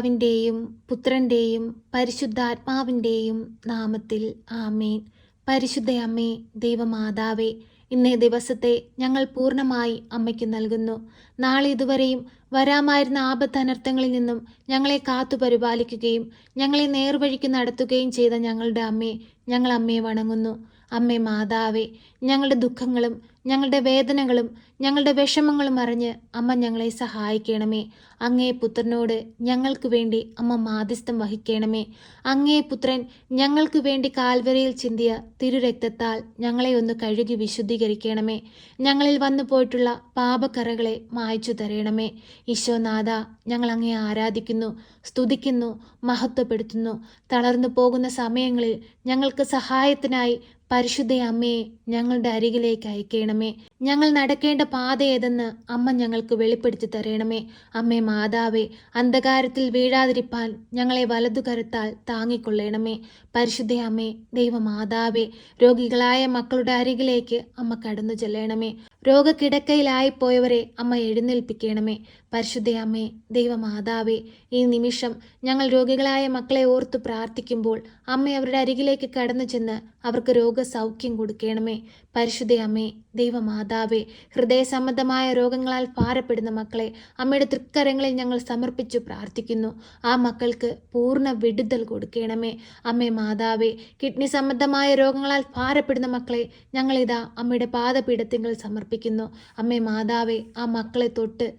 പിതാവിന്റെയും പുത്രന്റെയും പരിശുദ്ധാത്മാവിന്റെയും നാമത്തിൽ ആമേൻ. പരിശുദ്ധ അമ്മേ ദൈവമാതാവേ ഇന്നേ ദിവസത്തെ ഞങ്ങൾ പൂർണമായി അമ്മയ്ക്ക് നൽകുന്നു. നാളെ ഇതുവരെയും വരാമായിരുന്ന ആപത്തനർത്ഥങ്ങളിൽ നിന്നും ഞങ്ങളെ കാത്തു പരിപാലിക്കുകയും ഞങ്ങളെ നേർവഴിക്ക് നടത്തുകയും ചെയ്ത ഞങ്ങളുടെ അമ്മയെ ഞങ്ങൾ അമ്മയെ വണങ്ങുന്നു. അമ്മേ മാതാവേ ഞങ്ങളുടെ ദുഃഖങ്ങളും ഞങ്ങളുടെ വേദനകളും ഞങ്ങളുടെ വിഷമങ്ങളും അറിഞ്ഞ് അമ്മ ഞങ്ങളെ സഹായിക്കണമേ. അങ്ങേ പുത്രനോട് ഞങ്ങൾക്ക് വേണ്ടി അമ്മ മാധ്യസ്ഥം വഹിക്കണമേ. അങ്ങേ പുത്രൻ ഞങ്ങൾക്ക് വേണ്ടി കാൽവരയിൽ ചിന്തിയ തിരുരക്തത്താൽ ഞങ്ങളെ ഒന്ന് കഴുകി വിശുദ്ധീകരിക്കണമേ. ഞങ്ങളിൽ വന്നു പോയിട്ടുള്ള പാപക്കറകളെ മായ്ച്ചു തരണമേ. ഈശോനാഥ ഞങ്ങൾ അങ്ങേ ആരാധിക്കുന്നു സ്തുതിക്കുന്നു മഹത്വപ്പെടുത്തുന്നു. തളർന്നു പോകുന്ന സമയങ്ങളിൽ ഞങ്ങൾക്ക് സഹായത്തിനായി പരിശുദ്ധ അമ്മയെ ഞങ്ങളുടെ അരികിലേക്ക് അയക്കണമേ. ഞങ്ങൾ നടക്കേണ്ട പാത ഏതെന്ന് അമ്മ ഞങ്ങൾക്ക് വെളിപ്പെടുത്തി തരണമേ. അമ്മേ മാതാവേ അന്ധകാരത്തിൽ വീഴാതിരിപ്പാൻ ഞങ്ങളെ വലതുകരത്താൽ താങ്ങിക്കൊള്ളണമേ. പരിശുദ്ധ അമ്മേ ദൈവമാതാവേ രോഗികളായ മക്കളുടെ അരികിലേക്ക് അമ്മ കടന്നു ചെല്ലണമേ. രോഗക്കിടക്കയിലായിപ്പോയവരെ അമ്മ എഴുന്നേൽപ്പിക്കണമേ. പരിശുദ്ധ അമ്മേ ദൈവമാതാവേ ഈ നിമിഷം ഞങ്ങൾ രോഗികളായ മക്കളെ ഓർത്ത് പ്രാർത്ഥിക്കുമ്പോൾ അമ്മ അവരുടെ അരികിലേക്ക് കടന്നു ചെന്ന് അവർക്ക് രോഗസൗഖ്യം കൊടുക്കണമേ. പരിശുദ്ധയമ്മേ ദൈവമാതാവേ ഹൃദയ സംബന്ധമായ രോഗങ്ങളാൽ ഭാരപ്പെടുന്ന മക്കളെ അമ്മയുടെ തൃക്കരങ്ങളിൽ ഞങ്ങൾ സമർപ്പിച്ചു പ്രാർത്ഥിക്കുന്നു. ആ മക്കൾക്ക് പൂർണ വിടുതൽ കൊടുക്കണമേ. അമ്മേ മാതാവേ കിഡ്നി സംബന്ധമായ രോഗങ്ങളാൽ ഭാരപ്പെടുന്ന മക്കളെ ഞങ്ങളിതാ അമ്മയുടെ പാദപീഠത്തിങ്ങൾ സമർപ്പിക്കുന്നു. അമ്മേ മാതാവേ ആ മക്കളെ തൊട്ട്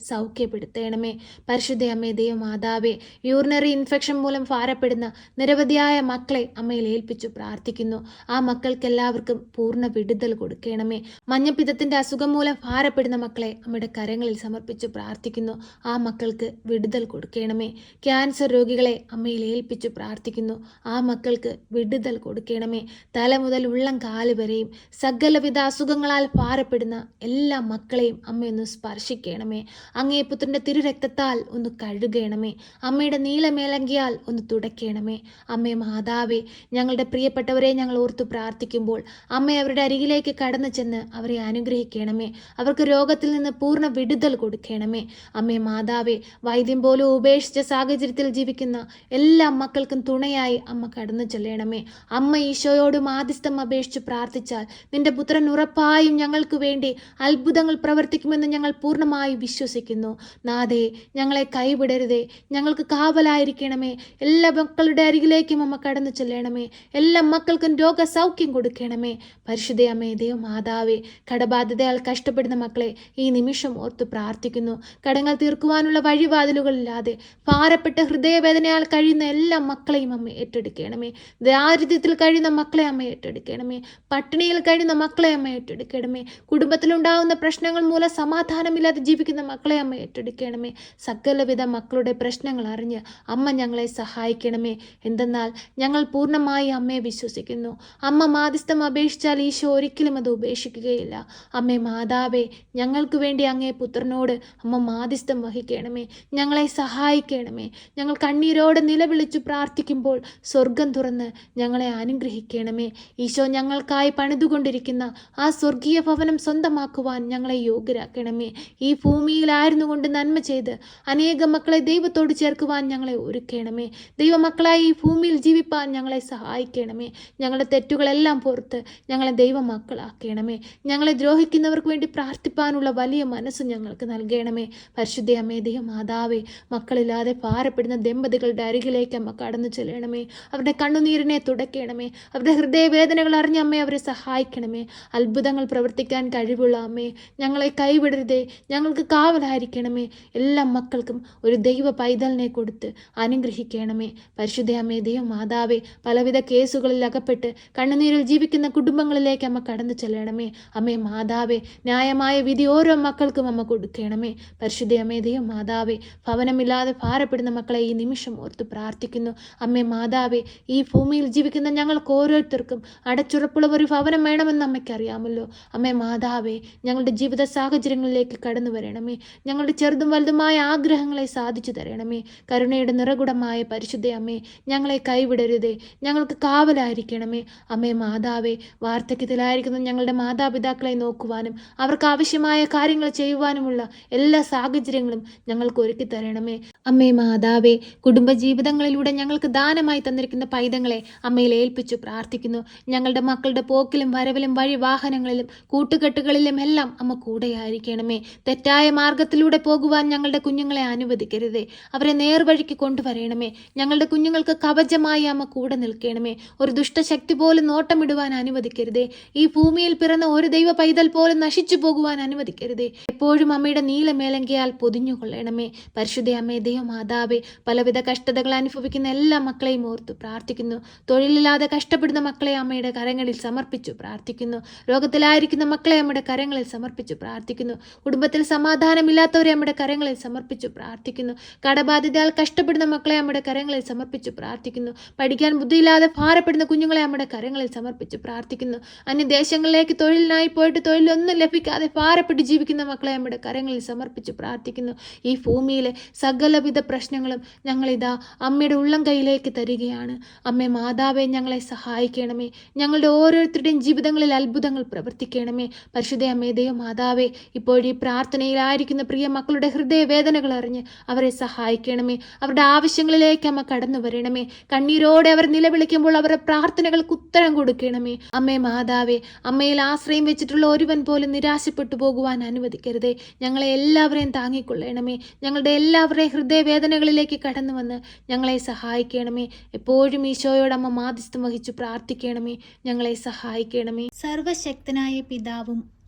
സൗഖ്യപ്പെടുത്തണമേ പരിശുദ്ധ അമ്മേ ദൈവമാതാവേ യൂറിനറി ഇൻഫെക്ഷൻ മൂലം ഭാരപ്പെടുന്ന നിരവധിയായ മക്കളെ അമ്മയിൽ ഏൽപ്പിച്ചു പ്രാർത്ഥിക്കുന്നു. ആ മക്കൾക്ക് എല്ലാവർക്കും പൂർണ വിടുതൽ കൊടുക്കണമേ. മഞ്ഞപ്പിതത്തിന്റെ അസുഖം മൂലം ഭാരപ്പെടുന്ന മക്കളെ അമ്മയുടെ കരങ്ങളിൽ സമർപ്പിച്ചു പ്രാർത്ഥിക്കുന്നു. ആ മക്കൾക്ക് വിടുതൽ കൊടുക്കണമേ. ക്യാൻസർ രോഗികളെ അമ്മയിൽ ഏൽപ്പിച്ചു പ്രാർത്ഥിക്കുന്നു. ആ മക്കൾക്ക് വിടുതൽ കൊടുക്കണമേ. തല മുതൽ ഉള്ളം കാൽ വരെയും സകലവിധ അസുഖങ്ങളാൽ ഭാരപ്പെടുന്ന എല്ലാ മക്കളെയും അമ്മയൊന്ന് സ്പർശിക്കണമേ. അങ്ങേ പുത്രന്റെ തിരുരക്തത്താൽ ഒന്ന് കഴുകണമേ. അമ്മയുടെ നീലമേലങ്കിയാൽ ഒന്ന് തുടയ്ക്കണമേ. അമ്മേ മാതാവേ ഞങ്ങളുടെ പ്രിയപ്പെട്ടവരെ ഞങ്ങൾ ഓർത്തു പ്രാർത്ഥിക്കുമ്പോൾ അമ്മ അവരുടെ അരികിലേക്ക് കടന്നു ചെന്ന് അവരെ അനുഗ്രഹിക്കണമേ. അവർക്ക് രോഗത്തിൽ നിന്ന് പൂർണ വിടുതൽ കൊടുക്കണമേ. അമ്മേ മാതാവേ വൈദ്യം പോലും ഉപേക്ഷിച്ച സാഹചര്യത്തിൽ ജീവിക്കുന്ന എല്ലാ മക്കൾക്കും തുണയായി അമ്മ കടന്നു ചെല്ലണമേ. അമ്മ ഈശോയോട് മാധ്യസ്ഥം അപേക്ഷിച്ച് പ്രാർത്ഥിച്ചാൽ നിന്റെ പുത്രൻ ഉറപ്പായും ഞങ്ങൾക്ക് വേണ്ടി അത്ഭുതങ്ങൾ പ്രവർത്തിക്കുമെന്ന് ഞങ്ങൾ പൂർണമായി വിശ്വസിക്കുന്നു. നാഥേ ഞങ്ങളെ കൈവിടരുതേ. ഞങ്ങൾക്ക് കാവലായിരിക്കണമേ. എല്ലാ മക്കളുടെ അരികിലേക്കും അമ്മ കടന്നു ചെല്ലണമേ. എല്ലാ മക്കൾക്കും രോഗസൗഖ്യം കൊടുക്കണമേ. പരിശുദ്ധ അമ്മേ ദൈവമാതാവേ കടബാധ്യതയാൽ കഷ്ടപ്പെടുന്ന മക്കളെ ഈ നിമിഷം ഓർത്ത് പ്രാർത്ഥിക്കുന്നു. കടങ്ങൾ തീർക്കുവാനുള്ള വഴിവാതിലുകളില്ലാതെ ഭാരപ്പെട്ട ഹൃദയവേദനയാൽ കഴിയുന്ന എല്ലാ മക്കളെയും അമ്മ ഏറ്റെടുക്കണമേ. ദാരിദ്ര്യത്തിൽ കഴിയുന്ന മക്കളെ അമ്മ ഏറ്റെടുക്കണമേ. പട്ടിണിയിൽ കഴിയുന്ന മക്കളെ അമ്മ ഏറ്റെടുക്കണമേ. കുടുംബത്തിലുണ്ടാകുന്ന പ്രശ്നങ്ങൾ മൂലം സമാധാനമില്ലാതെ ജീവിക്കുന്ന മക്കളെ അമ്മ ഏറ്റെടുക്കണമേ സകലവിധ മക്കളുടെ പ്രശ്നങ്ങൾ അറിഞ്ഞ് അമ്മ ഞങ്ങളെ സഹായിക്കണമേ. എന്തെന്നാൽ ഞങ്ങൾ പൂർണമായി അമ്മയെ വിശ്വസിക്കുന്നു. അമ്മ മാധ്യസ്ഥം അപേക്ഷിച്ചാൽ ഈശോ ഒരിക്കലും അത് ഉപേക്ഷിക്കുകയില്ല. അമ്മേ മാതാവേ ഞങ്ങൾക്ക് വേണ്ടി അങ്ങേ പുത്രനോട് അമ്മ മാധ്യസ്ഥം വഹിക്കണമേ. ഞങ്ങളെ സഹായിക്കണമേ. ഞങ്ങൾ കണ്ണീരോടെ നിലവിളിച്ചു പ്രാർത്ഥിക്കുമ്പോൾ സ്വർഗം തുറന്ന് ഞങ്ങളെ അനുഗ്രഹിക്കണമേ. ഈശോ ഞങ്ങൾക്കായി പണിതുകൊണ്ടിരിക്കുന്ന ആ സ്വർഗീയ ഭവനം സ്വന്തമാക്കുവാൻ ഞങ്ങളെ യോഗ്യരാക്കണമേ. ഈ ഭൂമിയിലായിരുന്നു കൊണ്ട് നന്മ ചെയ്ത് അനേകം മക്കളെ ദൈവത്തോട് ചേർക്കുവാൻ ഞങ്ങളെ ഒരുക്കണമേ. ദൈവമക്കളായി ഈ ഭൂമിയിൽ ജീവിപ്പാൻ ഞങ്ങളെ സഹായിക്കണമേ. ഞങ്ങളുടെ തെറ്റുകളെല്ലാം പുറത്ത് ഞങ്ങളെ ദൈവമക്കളാക്കണമേ. ഞങ്ങളെ ദ്രോഹിക്കുന്നവർക്ക് വേണ്ടി പ്രാർത്ഥിപ്പാനുള്ള വലിയ മനസ്സ് ഞങ്ങൾക്ക് നൽകണമേ. പരിശുദ്ധ അമ്മേ ദൈവമാതാവേ മക്കളില്ലാതെ ഭാരപ്പെടുന്ന ദമ്പതികളുടെ അരികിലേക്ക് അമ്മ കടന്നു ചെല്ലണമേ. അവരുടെ കണ്ണുനീരിനെ തുടയ്ക്കണമേ. അവരുടെ ഹൃദയവേദനകൾ അറിഞ്ഞ അമ്മേ അവരെ സഹായിക്കണമേ. അത്ഭുതങ്ങൾ പ്രവർത്തിക്കാൻ കഴിവുള്ള അമ്മേ ഞങ്ങളെ കൈവിടരുതേ. ഞങ്ങൾക്ക് കാവലായിരിക്കണമേ. എല്ലാ മക്കൾക്കും ഒരു ദൈവ പൈതലിനെ കൊടുത്ത് അനുഗ്രഹിക്കണമേ. പരിശുദ്ധയമ്മേ ദൈവം ദൈവ മാതാവേ പലവിധ കേസുകളിൽ അകപ്പെട്ട് കണ്ണുനീരിൽ ജീവിക്കുന്ന കുടുംബങ്ങളിലേക്ക് അമ്മ കടന്നു ചെല്ലണമേ. അമ്മേ മാതാവേ ന്യായമായ വിധി ഓരോ മക്കൾക്കും അമ്മ കൊടുക്കണമേ. പരിശുദ്ധയമ്മേ ദൈവം മാതാവേ ഭവനമില്ലാതെ ഭാരപ്പെടുന്ന മക്കളെ ഈ നിമിഷം ഓർത്ത് പ്രാർത്ഥിക്കുന്നു. അമ്മേ മാതാവേ ഈ ഭൂമിയിൽ ജീവിക്കുന്ന ഞങ്ങൾക്ക് ഓരോരുത്തർക്കും അടച്ചുറപ്പുള്ള ഒരു ഭവനം വേണമെന്ന് അമ്മയ്ക്കറിയാമല്ലോ. അമ്മേ മാതാവേ ഞങ്ങളുടെ ജീവിത സാഹചര്യങ്ങളിലേക്ക് കടന്നു വരണമേ. ഞങ്ങളുടെ ചെറുത് ചെറുതും വലുതുമായ ആഗ്രഹങ്ങളെ സാധിച്ചു തരണമേ. കരുണയുടെ നിറകുടമായ പരിശുദ്ധ അമ്മേ ഞങ്ങളെ കൈവിടരുതേ. ഞങ്ങൾക്ക് കാവലായിരിക്കണമേ. അമ്മേ മാതാവേ വാർദ്ധക്യത്തിലായിരിക്കുന്ന ഞങ്ങളുടെ മാതാപിതാക്കളെ നോക്കുവാനും അവർക്ക് ആവശ്യമായ കാര്യങ്ങൾ ചെയ്യുവാനുമുള്ള എല്ലാ സാഹചര്യങ്ങളും ഞങ്ങൾക്ക് ഒരുക്കി തരണമേ. അമ്മേ മാതാവേ കുടുംബജീവിതങ്ങളിലൂടെ ഞങ്ങൾക്ക് ദാനമായി തന്നിരിക്കുന്ന പൈതങ്ങളെ അമ്മയിൽ ഏൽപ്പിച്ചു പ്രാർത്ഥിക്കുന്നു. ഞങ്ങളുടെ മക്കളുടെ പോക്കിലും വരവിലും വഴി വാഹനങ്ങളിലും കൂട്ടുകെട്ടുകളിലും എല്ലാം അമ്മ കൂടെയായിരിക്കണമേ. തെറ്റായ മാർഗത്തിലൂടെ പോകുവാൻ ഞങ്ങളുടെ കുഞ്ഞുങ്ങളെ അനുവദിക്കരുതേ. അവരെ നേർവഴിക്ക് കൊണ്ടുവരണമേ. ഞങ്ങളുടെ കുഞ്ഞുങ്ങൾക്ക് കവചമായി അമ്മ കൂടെ നിൽക്കണമേ. ഒരു ദുഷ്ടശക്തി പോലും നോട്ടമിടുവാൻ അനുവദിക്കരുതേ. ഈ ഭൂമിയിൽ പിറന്ന ഒരു ദൈവ പൈതൽ പോലും നശിച്ചു പോകുവാൻ അനുവദിക്കരുതേ. എപ്പോഴും അമ്മയുടെ നീലമേലങ്കിയാൽ പൊതിഞ്ഞുകൊള്ളണമേ. പരിശുദ്ധ അമ്മേ ദൈവമാതാവേ പലവിധ കഷ്ടതകൾ അനുഭവിക്കുന്ന എല്ലാ മക്കളെയും ഓർത്തു പ്രാർത്ഥിക്കുന്നു. തൊഴിലില്ലാതെ കഷ്ടപ്പെടുന്ന മക്കളെ അമ്മയുടെ കരങ്ങളിൽ സമർപ്പിച്ചു പ്രാർത്ഥിക്കുന്നു. രോഗത്തിലായിരിക്കുന്ന മക്കളെ അമ്മയുടെ കരങ്ങളിൽ സമർപ്പിച്ചു പ്രാർത്ഥിക്കുന്നു. കുടുംബത്തിൽ സമാധാനമില്ലാത്തവരെ അമ്മയുടെ കരങ്ങളിൽ സമർപ്പിച്ചു പ്രാർത്ഥിക്കുന്നു. കടബാധിതയാൽ കഷ്ടപ്പെടുന്ന മക്കളെ അമ്മയുടെ കരങ്ങളിൽ സമർപ്പിച്ചു പ്രാർത്ഥിക്കുന്നു. പഠിക്കാൻ ബുദ്ധിയില്ലാതെ ഭാരപ്പെടുന്ന കുഞ്ഞുങ്ങളെ നമ്മുടെ കരങ്ങളിൽ സമർപ്പിച്ചു പ്രാർത്ഥിക്കുന്നു. അന്യദേശങ്ങളിലേക്ക് തൊഴിലിനായി പോയിട്ട് തൊഴിലൊന്നും ലഭിക്കാതെ ഭാരപ്പെട്ട് ജീവിക്കുന്ന മക്കളെ അമ്മയുടെ കരങ്ങളിൽ സമർപ്പിച്ചു പ്രാർത്ഥിക്കുന്നു. ഈ ഭൂമിയിലെ സകലവിധ പ്രശ്നങ്ങളും ഞങ്ങളിതാ അമ്മയുടെ ഉള്ളം കൈയിലേക്ക് തരികയാണ്. അമ്മേ മാതാവേ ഞങ്ങളെ സഹായിക്കണമേ. ഞങ്ങളുടെ ഓരോരുത്തരുടെയും ജീവിതങ്ങളിൽ അത്ഭുതങ്ങൾ പ്രവർത്തിക്കണമേ. പരിശുദ്ധ അമ്മേ ദൈവ മാതാവേ ഇപ്പോഴീ പ്രാർത്ഥനയിലായിരിക്കുന്ന പ്രിയ മക്കളുടെ ഹൃദയവേദനകൾ അറിഞ്ഞ് അവരെ സഹായിക്കണമേ. അവരുടെ ആവശ്യങ്ങളിലേക്ക് അമ്മ കടന്നു വരണമേ. കണ്ണീരോടെ അവർ നിലവിളിക്കുമ്പോൾ അവരുടെ പ്രാർത്ഥനകൾക്ക് ഉത്തരം കൊടുക്കണമേ. അമ്മേ മാതാവേ അമ്മയിൽ ആശ്രയം വെച്ചിട്ടുള്ള ഒരുവൻ പോലും നിരാശപ്പെട്ടു പോകുവാൻ അനുവദിക്കരുതേ. ഞങ്ങളെ എല്ലാവരെയും താങ്ങിക്കൊള്ളണമേ. ഞങ്ങളുടെ എല്ലാവരുടെയും ഹൃദയവേദനകളിലേക്ക് കടന്നു വന്ന് ഞങ്ങളെ സഹായിക്കണമേ. എപ്പോഴും ഈശോയോട് അമ്മ മാധ്യസ്ഥം വഹിച്ചു പ്രാർത്ഥിക്കണമേ. ഞങ്ങളെ സഹായിക്കണമേ. സർവശക്തനായ പിതാവും